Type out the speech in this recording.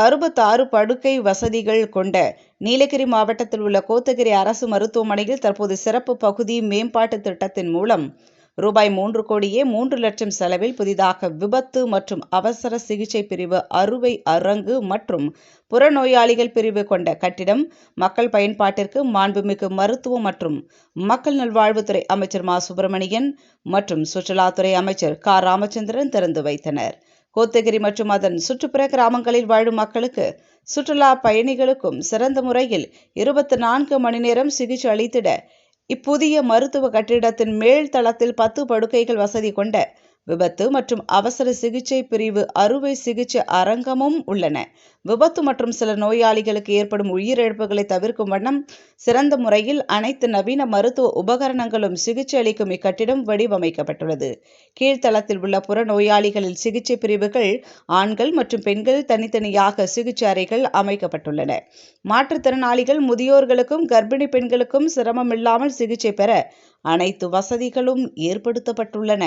அறுபத்தாறு படுக்கை வசதிகள் கொண்ட நீலகிரி மாவட்டத்தில் உள்ள கோத்தகிரி அரசு மருத்துவமனையில் தற்போது சிறப்பு பகுதி மேம்பாட்டு திட்டத்தின் மூலம் ரூபாய் மூன்று கோடியே மூன்று லட்சம் செலவில் புதிதாக விபத்து மற்றும் அவசர சிகிச்சை பிரிவு அறுவை அரங்கு மற்றும் புறநோயாளிகள் பிரிவு கொண்ட கட்டிடம் மக்கள் பயன்பாட்டிற்கு மாண்புமிகு மருத்துவம் மற்றும் மக்கள் நல்வாழ்வுத்துறை அமைச்சர் மா. சுப்பிரமணியன் மற்றும் சுற்றுலாத்துறை அமைச்சர் கா. ராமச்சந்திரன் திறந்து வைத்தனர். கோத்தகிரி மற்றும் அதன் சுற்றுப்புற கிராமங்களில் வாழும் மக்களுக்கு சுற்றுலா பயணிகளுக்கும் சிறந்த முறையில் இருபத்தி நான்கு மணி நேரம் சிகிச்சை அளித்திட இப்புதிய மருத்துவ கட்டிடத்தின் மேல் தளத்தில் பத்து படுக்கைகள் வசதி கொண்ட விபத்து மற்றும் அவசர சிகிச்சை பிரிவு அறுவை சிகிச்சை அரங்கமும் உள்ளன. விபத்து மற்றும் சில நோயாளிகளுக்கு ஏற்படும் உயிரிழப்புகளை தவிர்க்கும் வண்ணம் சிறந்த முறையில் அனைத்து நவீன மருத்துவ உபகரணங்களும் சிகிச்சை அளிக்கும் இக்கட்டிடம் வடிவமைக்கப்பட்டுள்ளது. கீழ்த்தளத்தில் உள்ள புற நோயாளிகளில் சிகிச்சை பிரிவுகள் ஆண்கள் மற்றும் பெண்கள் தனித்தனியாக சிகிச்சை அறைகள் அமைக்கப்பட்டுள்ளன. மாற்றுத்திறனாளிகள் முதியோர்களுக்கும் கர்ப்பிணி பெண்களுக்கும் சிரமமில்லாமல் சிகிச்சை பெற அனைத்து வசதிகளும் ஏற்படுத்தப்பட்டுள்ளன.